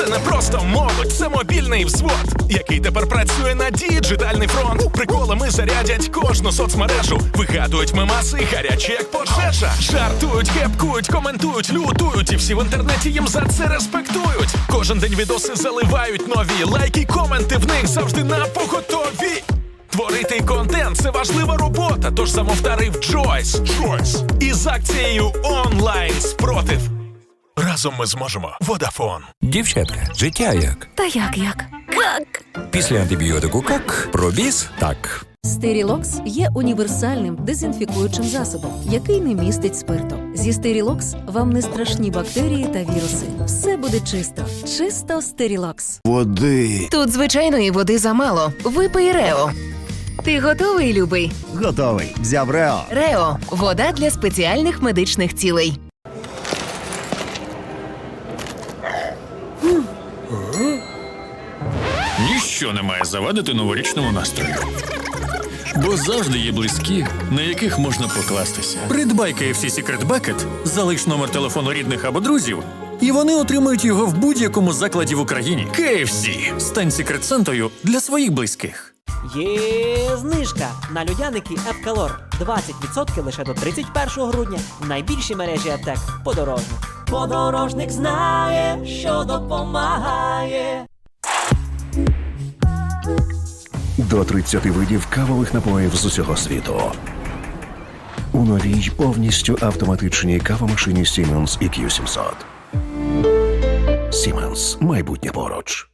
Це не просто молодь, це мобільний взвод, який тепер працює на діджитальний фронт. Приколами зарядять кожну соцмережу, вигадують мемаси, гарячі як пожежа. Жартують, кепкують, коментують, лютують, і всі в інтернеті їм за це респектують. Кожен день відоси заливають нові лайки, коменти в них завжди на поготові. Творити контент це важлива робота, тож замовтарив Джойс. Джойс. Із акцією онлайн спротив. Разом ми зможемо. Водафон. Дівчатка, життя як? Та як як? Как? Після антибіотику как? Пробіз так. Стерілокс є універсальним дезінфікуючим засобом, який не містить спирту. Зі Стерілокс вам не страшні бактерії та віруси. Все буде чисто. Чисто Стерілокс. Води. Тут звичайної води замало. Випий Рео. Ти готовий, любий? Готовий. Взяв Рео. Рео вода для спеціальних медичних цілей. Ніщо не має завадити новорічному настрою. Бо завжди є близькі, на яких можна покластися. Придбай KFC Secret Bucket, залиш номер телефону рідних або друзів, і вони отримають його в будь-якому закладі в Україні. KFC. Стань секрет-сентою для своїх близьких. Є знижка на людяники Епкалор. 20% лише до 31 грудня в найбільшій мережі аптек подорожник. Подорожник знає, що допомагає. До 30 видів кавових напоїв з усього світу. У новій повністю автоматичній кавомашині Siemens EQ700. Siemens. Майбутнє поруч.